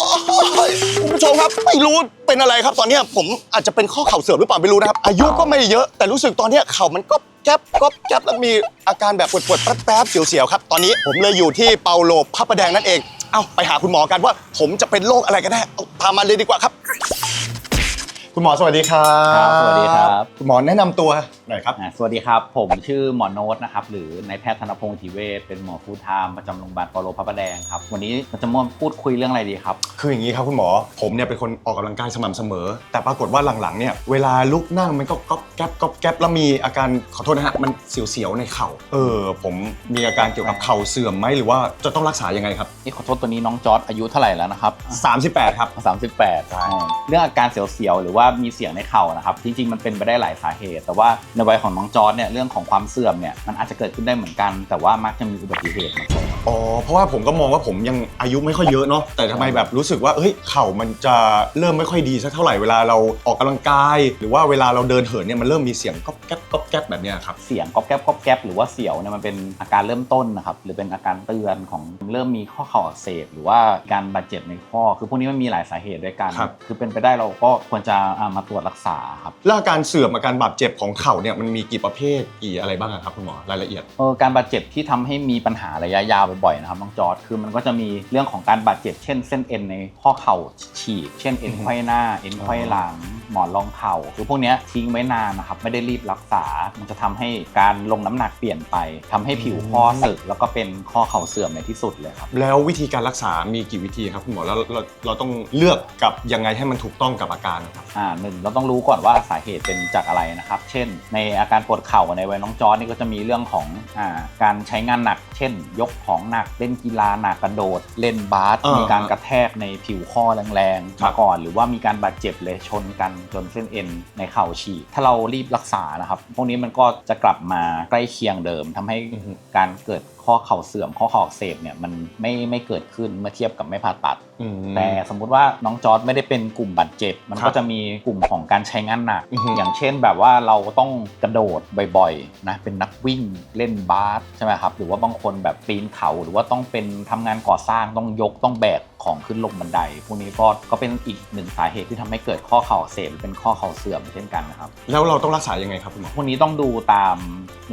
คุณผู้ชมครับไม่รู้เป็นอะไรครับตอนเนี้ยผมอาจจะเป็นข้อเข่าเสื่อมหรือเปล่าไม่รู้นะครับ อายุก็ไม่เยอะแต่รู้สึกตอนเนี้ยเข่ามันก็แก๊บก็แก๊บแล้วมีอาการแบบปวดๆแป๊บๆเสียวๆครับตอนนี้ผมเลยอยู่ที่เปาโลพระประแดงนั่นเองเอาไปหาคุณหมอกันว่า ผมจะเป็นโรคอะไรกันแน่เอาตามมาเลยดีกว่าครับ คุณหมอสวัสดีครับ ครับสวัสดีครับ คุณหมอแนะนำตัว หน่อยครับ อ่าสวัสดีครับ ผมชื่อหมอโน้ตนะครับ หรือนายแพทย์ธนพงศ์ทีเวชเป็นหมอฟูลไทม์ประจำโรงพยาบาลปอโลพระประแดงครับ วันนี้เราจะมาพูดคุยเรื่องอะไรดีครับ คืออย่างนี้ครับคุณหมอ ผมเนี่ยเป็นคนออกกำลังกายสม่ำเสมอ แต่ปรากฏว่าหลังๆเนี่ยเวลาลุกนั่งมันก็ก๊อบแก๊บก๊อบแก๊บแล้วมีอาการขอโทษนะฮะมันเสียวๆในเข่า เออ ผมมีอาการเกี่ยวกับเข่าเสื่อมไหมหรือว่าจะต้องรักษายังไงครับ นี่ขอโทษตัวนี้น้องจอร์ดอายุเท่าไหร่แล้วนะครับ 38 ครับ 38อ่าเรื่องอาการเสียวๆ หรือว่ามีเสียงในเข่านะครับ จริงๆ มันเป็นไปได้หลายสาเหตุ แต่ว่าในวัยของน้องจอร์ดเนี่ยเรื่องของความเสื่อมเนี่ยมันอาจจะเกิดขึ้นได้เหมือนกัน แต่ว่ามักจะมีอุบัติเหตุมาก่อน อ๋อ เพราะว่าผมก็มองว่าผมยังอายุไม่ค่อยเยอะเนาะ แต่ทำไมแบบรู้สึกว่า เฮ้ย เข่ามันจะเริ่มไม่ค่อยดีสักเท่าไหร่ เวลาเราออกกำลังกาย หรือว่าเวลาเราเดินเหินเนี่ยมันเริ่มมีเสียงก๊อบแก๊บก๊อบแก๊บแบบเนี้ยครับ เสียงก๊อบแก๊บก๊อบแก๊บหรือว่าเสียวเนี่ยมันเป็นอาการเริ่มต้นนะครับ หรือเป็นอาการเตือนของเริ่มมีข้อเข่าอักเสบหรือว่าการบาดเจ็บในข้อ คือพวกนี้มันมีหลายสาเหตุด้วยกัน ครับ คือเป็นไปได้เราก็ควรจะอ่ามาตรวจรักษาครับ แล้วอาการเสื่อมอาการบาดเจ็บของเข่าเนี่ยมันมีกี่ประเภทกี่อะไรบ้างอะครับคุณหมอรายละเอียด เออการบาดเจ็บที่ทำให้มีปัญหาระยะยาวบ่อยๆนะครับน้องจอร์ดคือมันก็จะมีเรื่องของการบาดเจ็บ เช่นเส้นเอ็นในข้อเข่าฉีก เช่นเอ็นไขว้หน้า เอ็นไขว้หลัง หมอนรองเข่าคือพวกเนี้ยทิ้งไว้นานนะครับไม่ได้รีบรักษา มันจะทำให้การลงน้ำหนักเปลี่ยนไปทำให้ผิวข้อสึกแล้วก็เป็นข้อเข่าเสื่อมในที่สุดเลยครับ แล้ววิธีการรักษามีกี่วิธีครับคุณหมอแล้วเราเราต้องเลือกกับยังไงให้มันถูกต้องกับอาการนะครับ อ่าหนึ่งเราต้องรู้ก่อนว่าสาเหตุเป็นจากอะไรนะครับ เช่นในอาการปวดเข่าในวัยน้องจอร์จนี่ก็จะมีเรื่องของอ่าการใช้งานหนัก เช่น ยกของหนักเล่นกีฬาหนักกระโดด เล่นบาสอ่ามีมีการกระแทกในผิวข้อแรงครัๆบมาก่อน หรือว่ามีการบาดเจ็บเลยชนกันจนเส้นเอ็นในเข่าฉีกถ้าเรารีบรักษานะครับพวกนี้มันก็จะกลับมาใกล้เคียงเดิมทำให้การเกิดข้อเข่าเสื่อมข้อเข่าอักเสบเนี่ยมันไม่ไม่เกิดขึ้นเมื่อเทียบกับไม่ผ่าตัด อืม แต่สมมุติว่าน้องจอร์ดไม่ได้เป็นกลุ่มบาดเจ็บ มันครับก็จะมีกลุ่มของการใช้งานหนัก อือฮึอย่างเช่นแบบว่าเราต้องกระโดดบ่อยๆนะเป็นนักวิ่งเล่นบาสใช่ไหมครับหรือว่าบางคนแบบปีนเขาหรือว่าต้องเป็นทำงานก่อสร้างต้องยกต้องแบก ของขึ้นลงบันได พวกนี้ก็ก็เป็นอีกหนึ่งสาเหตุที่ทำให้เกิดข้อเข่าอักเสบหรือเป็นข้อเข่าเสื่อมเช่นกันนะครับ แล้วเราต้องรักษายังไงครับคุณหมอ พวกนี้ต้องดูตาม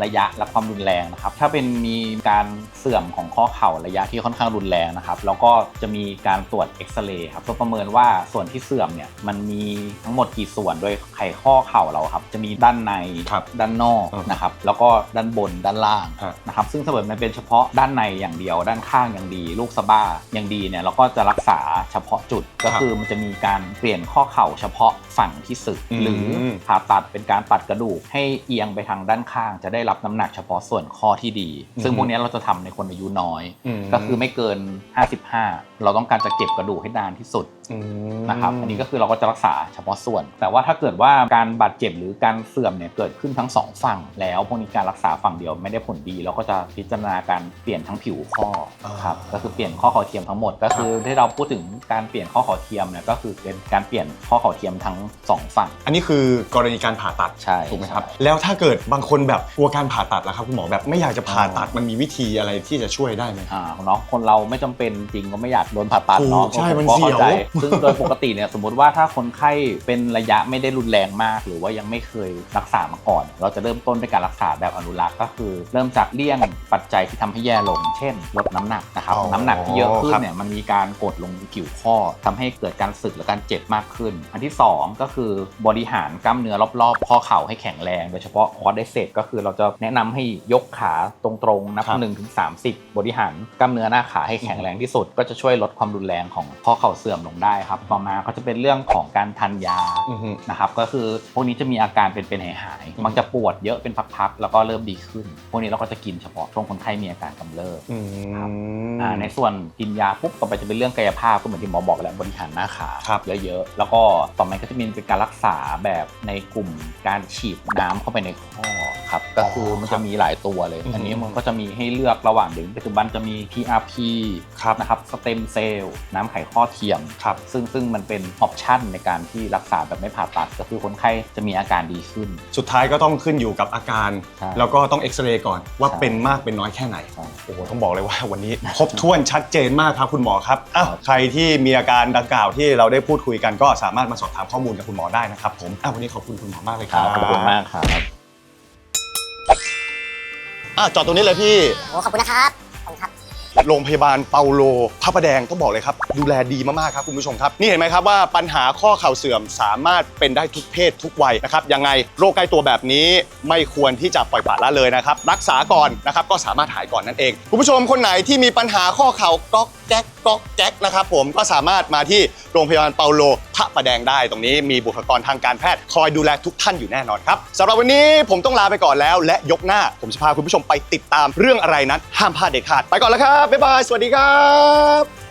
ระยะและความรุนแรงนะครับ ถ้าเป็นมีการเสื่อมของข้อเข่าระยะที่ค่อนข้างรุนแรงนะครับแล้วก็จะมีการตรวจเอ็กซเรย์ครับเพื่อประเมินว่าส่วนที่เสื่อมเนี่ยมันมีทั้งหมดกี่ส่วนโดยไขข้อเข่าเราครับจะมีด้านในครับด้านนอกอืมนะครับแล้วก็ด้านบนด้านล่างฮะ นะครับซึ่งถ้าเกิดมันเป็นเฉพาะด้านในอย่างเดียว ด้านข้างอย่างดี ลูกสะบ้าอย่างดีเนี่ยเราก็จะรักษา เฉพาะจุด ก็คือมันจะมีการเปลี่ยนข้อเข่าเฉพาะฝั่งที่สึกอืมหรือผ่าตัดเป็นการตัดกระดูกให้เอียงไปทางด้านข้าง จะได้รับน้ำหนักเฉพาะส่วนข้อที่ดี ซึ่งพวกนี้เราจะทำในคนอายุน้อยมก็คือไม่เกิน 55 เราต้องการจะเก็บกระดูกให้นานที่สุดอืมนะครับอันนี้ก็คือเราก็จะรักษาเฉพาะส่วน แต่ว่าถ้าเกิดว่าการบาดเจ็บหรือการเสื่อมเนี่ยเกิดขึ้นทั้งสองฝั่ง แล้วพวกนี้การรักษาฝั่งเดียวไม่ได้ผลดี เราก็จะพิจารณาการเปลี่ยนทั้งผิวข้อครับก็คือเปลี่ยนข้อเข่าเทียมทั้งหมด ก็คือที่เราพูดถึงการเปลี่ยนข้อเข่าเทียมเนี่ยก็คือเป็นการเปลี่ยนข้อเข่าเทียมทั้งสองฝั่ง อันนี้คือกรณีการผ่าตัดใช่ถูกไหมครับ แล้วถ้าเกิดบางคนแบบกลัวการผ่าตัดล่ะครับคุณหมอแบบไม่อยากจะผ่าตัดมันมีวิธีอะไรที่จะช่วยได้ไหม อ่าเนาะคนเราไม่จำเป็นจริงก็ไม่อยากโดนผ่าตัดเนาะถูกใช่ผมันก็เสียว ข้าใจซึ่งโดยปกติเนี่ยสมมติว่าถ้าคนไข้เป็นระยะไม่ได้รุนแรงมาก หรือว่ายังไม่เคยรักษามาก่อน เราจะเริ่มต้นด้วยการรักษาแบบอนุรักษ์ก็คือ เริ่มจากเลี่ยงปัจจัยที่ทำให้แย่ลง เช่นลดน้ำหนักนะครับ อ๋อน้ำหนักที่เยอะขึ้นครับ เนี่ยมันมีการกดลงผิวข้อทำให้เกิดการสึกและการเจ็บมากขึ้น อันที่สองก็คือบริหารกล้ามเนื้อรอบๆ ข้อเข่าให้แข็งแรง โดยเฉพาะคอร์ดไดเซตก็คือเราจะแนะนำให้ยกขาตรงๆนับครับหนึ่งถึงสามสิบบริหารกล้ามเนื้อหน้าขาให้แข็งแรงที่สุด ก็จะช่วยลดความรุนแรงของข้อเข่าเสื่อมลงได้ครับต่อมาก็จะเป็นเรื่องของการทานยาอือฮึนะครับก็คือพวกนี้จะมีอาการเป็นเป็นหายหายๆมักจะปวดเยอะเป็นพักๆแล้วก็เริ่มดีขึ้น พวกนี้เราก็จะกินเฉพาะช่วงคนไข้มีอาการกำเริบอืมอ่าในส่วนกินยาปุ๊บต่อไปจะเป็นเรื่องกายภาพก็เหมือนที่หมอบอกแหล้วบริหารหน้าขาครับ เยอะๆ แล้วก็ต่อมาก็จะมีเป็นการรักษาแบบในกลุ่มการฉีดน้ำเข้าไปในข้อครับก็คือมันจะมีหลายตัวเลยอืมอันนี้มันก็จะมีให้เลือกระหว่างเดี๋ยวปัจจุบันจะมี PRP ครับนะครับสเต็มเซลล์น้ำไขข้อเทียมครับซึ่งซึ่งมันเป็นออปชันในการที่รักษาแบบไม่ผ่าตัด ก็คือคนไข้จะมีอาการดีขึ้น สุดท้ายก็ต้องขึ้นอยู่กับอาการ ใช่แล้วก็ต้องเอ็กซเรย์ก่อนว่าใช่เป็นมากเป็นน้อยแค่ไหน ใช่ โอ้โห ต้องบอกเลยว่าวันนี้ ครบถ้วนชัดเจนมากครับคุณหมอครับอ้าวใครที่มีอาการดังกล่าวที่เราได้พูดคุยกันก็สามารถมาสอบถามข้อมูลกับคุณหมอได้นะครับผมอ้าววันนี้ขอบคุณคุณหมอมากเลยคครัรับ บขอบคุณมากครับ อะจอดตรงนี้เลยพี่ โอ้ขอบคุณนะครับขอบคุณครับ โรงพยาบาลเปาโลพระประแดงต้องบอกเลยครับ ดูแลดีมากๆครับคุณผู้ชมครับ นี่เห็นไหมครับว่าปัญหาข้อเข่าเสื่อมสามารถเป็นได้ทุกเพศทุกวัยนะครับยังไงโรคใกล้ตัวแบบนี้ไม่ควรที่จะปล่อยปละละเลยนะครับ รักษาก่อนนะครับก็สามารถหายก่อนนั่นเอง คุณผู้ชมคนไหนที่มีปัญหาข้อเข่าก๊อก แก๊กก๊อกแก๊กนะครับผมก็สามารถมาที่โรงพยาบาลเปาโลพระประแดงได้ ตรงนี้มีบุคลากรทางการแพทย์คอยดูแลทุกท่านอยู่แน่นอนครับสำหรับวันนี้ผมต้องลาไปก่อนแล้ว และยกหน้าผมจะพาคุณผู้ชมไปติดตามเรื่องอะไรนั้นห้ามพลาดเด็ดขาดไปก่อนแล้วครับบ๊ายบายสวัสดีครับ